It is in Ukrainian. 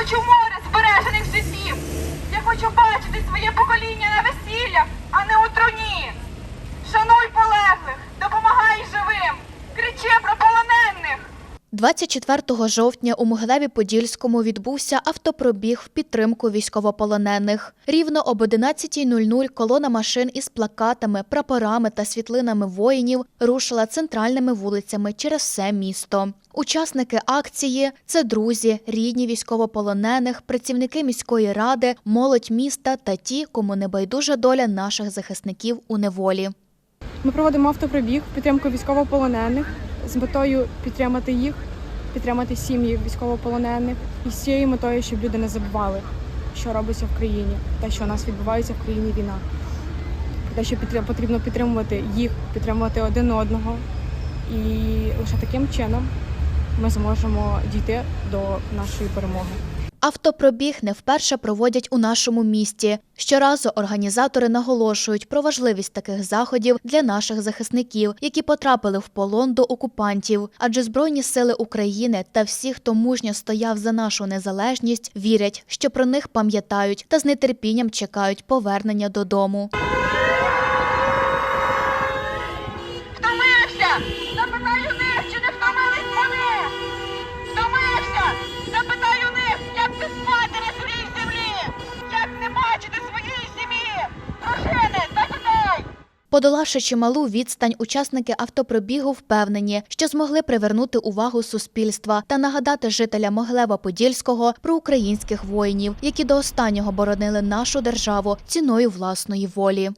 хочу море збережених життів. Я хочу бачити своє покоління на весіллях, а не у труні. Шануй полеглих, допомагай живим, кричи про полонених. 24 жовтня у Могилеві-Подільському відбувся автопробіг в підтримку військовополонених. Рівно об 11.00 колона машин із плакатами, прапорами та світлинами воїнів рушила центральними вулицями через все місто. Учасники акції це друзі, рідні військовополонених, працівники міської ради, молодь міста та ті, кому не байдужа доля наших захисників у неволі. Ми проводимо автопробіг в підтримку військовополонених з метою підтримати їх, підтримати сім'ї військовополонених і з цією метою, щоб люди не забували, що робиться в країні, те, що у нас відбувається в країні війна. Те, що потрібно підтримувати їх, підтримувати один одного. І лише таким чином ми зможемо дійти до нашої перемоги. Автопробіг не вперше проводять у нашому місті. Щоразу організатори наголошують про важливість таких заходів для наших захисників, які потрапили в полон до окупантів. Адже Збройні сили України та всі, хто мужньо стояв за нашу незалежність, вірять, що про них пам'ятають та з нетерпінням чекають повернення додому. Втомився! Подолавши чималу відстань, учасники автопробігу впевнені, що змогли привернути увагу суспільства та нагадати жителям Могилева-Подільського про українських воїнів, які до останнього боронили нашу державу ціною власної волі.